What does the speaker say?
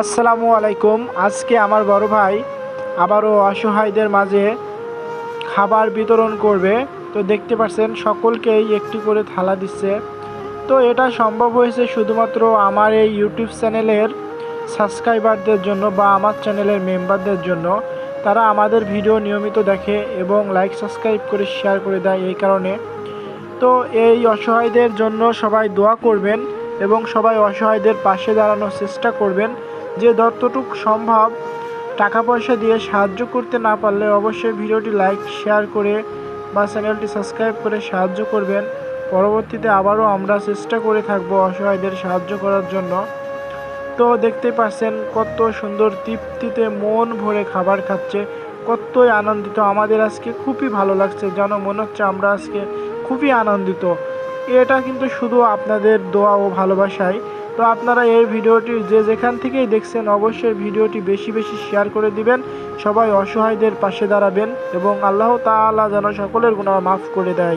আসসালামু আলাইকুম। আজকে আমার বড় ভাই আবারও অসহায়দের মাঝে খাবার বিতরণ করবে। তো দেখতে পাচ্ছেন, সকলকেই একটি করে থালা দিচ্ছে। তো এটা সম্ভব হয়েছে শুধুমাত্র আমার এই ইউটিউব চ্যানেলের সাবস্ক্রাইবারদের জন্য বা আমার চ্যানেলের মেম্বারদের জন্য। তারা আমাদের ভিডিও নিয়মিত দেখে এবং লাইক, সাবস্ক্রাইব করে শেয়ার করে দেয় এই কারণে। তো এই অসহায়দের জন্য সবাই দোয়া করবেন। এবং সবাই অসহায়দের পাশে দাঁড়ানোর চেষ্টা করবেন। যে যতটুক সম্ভব টাকা পয়সা দিয়ে সাহায্য করতে না পারলে অবশ্যই ভিডিওটি লাইক, শেয়ার করে বা চ্যানেলটি সাবস্ক্রাইব করে সাহায্য করবেন। পরবর্তীতে আবারও আমরা চেষ্টা করে থাকব অসহায়দের সাহায্য করার জন্য। তো দেখতে পাচ্ছেন কত সুন্দর তৃপ্তিতে মন ভরে খাবার খাচ্ছে, কতই আনন্দিত। আমাদের আজকে খুবই ভালো লাগছে। যেন মনে হচ্ছে আমরা আজকে খুবই আনন্দিত। এটা কিন্তু শুধু আপনাদের দোয়া ও ভালোবাসাই তো আপনারা এই ভিডিওটি যে যেখান থেকেই দেখছেন, অবশ্যই ভিডিওটি বেশি বেশি শেয়ার করে দিবেন। সবাই অসহায়দের পাশে দাঁড়াবেন এবং আল্লাহ তাআলা যেন সকলের গুণা মাফ করে দেয়।